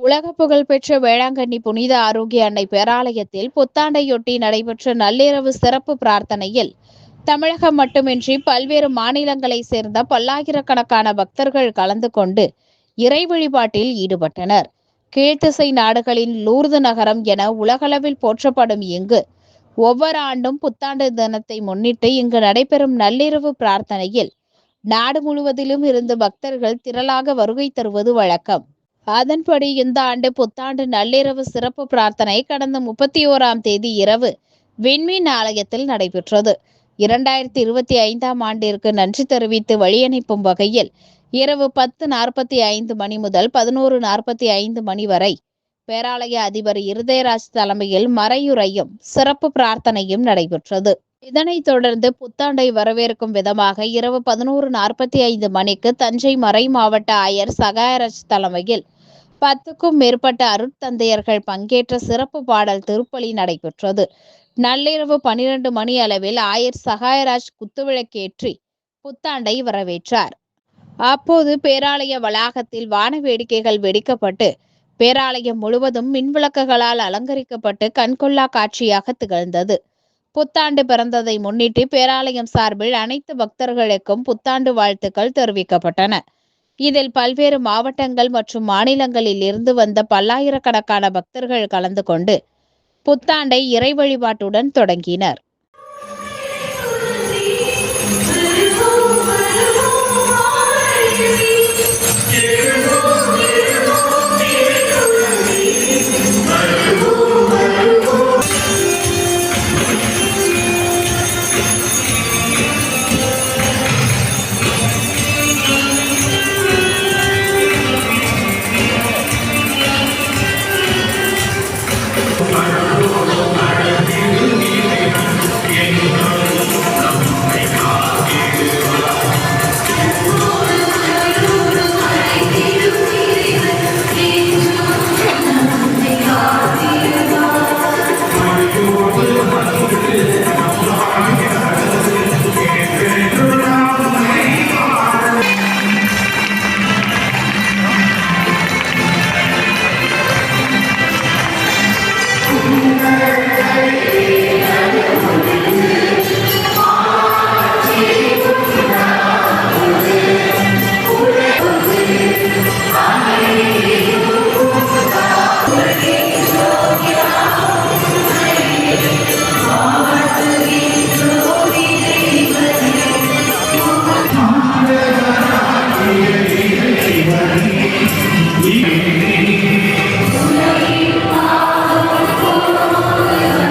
உலக புகழ்பெற்ற வேளாங்கண்ணி புனித ஆரோக்கிய அன்னை பேராலயத்தில் புத்தாண்டையொட்டி நடைபெற்ற நள்ளிரவு சிறப்பு பிரார்த்தனையில் தமிழகம் மட்டுமின்றி பல்வேறு மாநிலங்களைச் சேர்ந்த பல்லாயிரக்கணக்கான பக்தர்கள் கலந்து கொண்டு இறை வழிபாட்டில் ஈடுபட்டனர். கீழ்த்திசை நாடுகளின் லூர்து நகரம் என உலகளவில் போற்றப்படும் இங்கு ஒவ்வொரு ஆண்டும் புத்தாண்டு தினத்தை முன்னிட்டு இங்கு நடைபெறும் நள்ளிரவு பிரார்த்தனையில் நாடு முழுவதிலும் இருந்து பக்தர்கள் திரளாக வருகை தருவது வழக்கம். அதன்படி இந்த ஆண்டு புத்தாண்டு நள்ளிரவு சிறப்பு பிரார்த்தனை கடந்த முப்பத்தி ஓராம் தேதி இரவு விண்மீன் ஆலயத்தில் நடைபெற்றது. இரண்டாயிரத்தி இருபத்தி ஐந்தாம் ஆண்டிற்கு நன்றி தெரிவித்து வழியனுப்பும் வகையில் இரவு பத்து நாற்பத்தி ஐந்து மணி முதல் பதினோரு நாற்பத்தி ஐந்து மணி வரை பேராலய அதிபர் இருதயராஜ் தலைமையில் மறையுறையும் சிறப்பு பிரார்த்தனையும் நடைபெற்றது. இதனைத் தொடர்ந்து புத்தாண்டை வரவேற்கும் விதமாக இரவு பதினோரு நாற்பத்தி ஐந்து மணிக்கு தஞ்சை மறை மாவட்ட ஆயர் சகாயராஜ் தலைமையில் பத்துக்கும் மேற்பட்ட அருட்தந்தையர்கள் பங்கேற்ற சிறப்பு பாடல் திருப்பலி நடைபெற்றது. நள்ளிரவு பனிரெண்டு மணி அளவில் ஆயர் சகாயராஜ் குத்துவிளக்கேற்றி புத்தாண்டை வரவேற்றார். அப்போது பேராலய வளாகத்தில் வான வேடிக்கைகள் வெடிக்கப்பட்டு பேராலயம் முழுவதும் மின்விளக்குகளால் அலங்கரிக்கப்பட்டு கண்கொள்ளா காட்சியாக திகழ்ந்தது. புத்தாண்டு பிறந்ததை முன்னிட்டு பேராலயம் சார்பில் அனைத்து பக்தர்களுக்கும் புத்தாண்டு வாழ்த்துக்கள் தெரிவிக்கப்பட்டன. இதில் பல்வேறு மாவட்டங்கள் மற்றும் மாநிலங்களில் இருந்து வந்த பல்லாயிரக்கணக்கான பக்தர்கள் கலந்து கொண்டு புத்தாண்டை இறை வழிபாட்டுடன் தொடங்கினர்.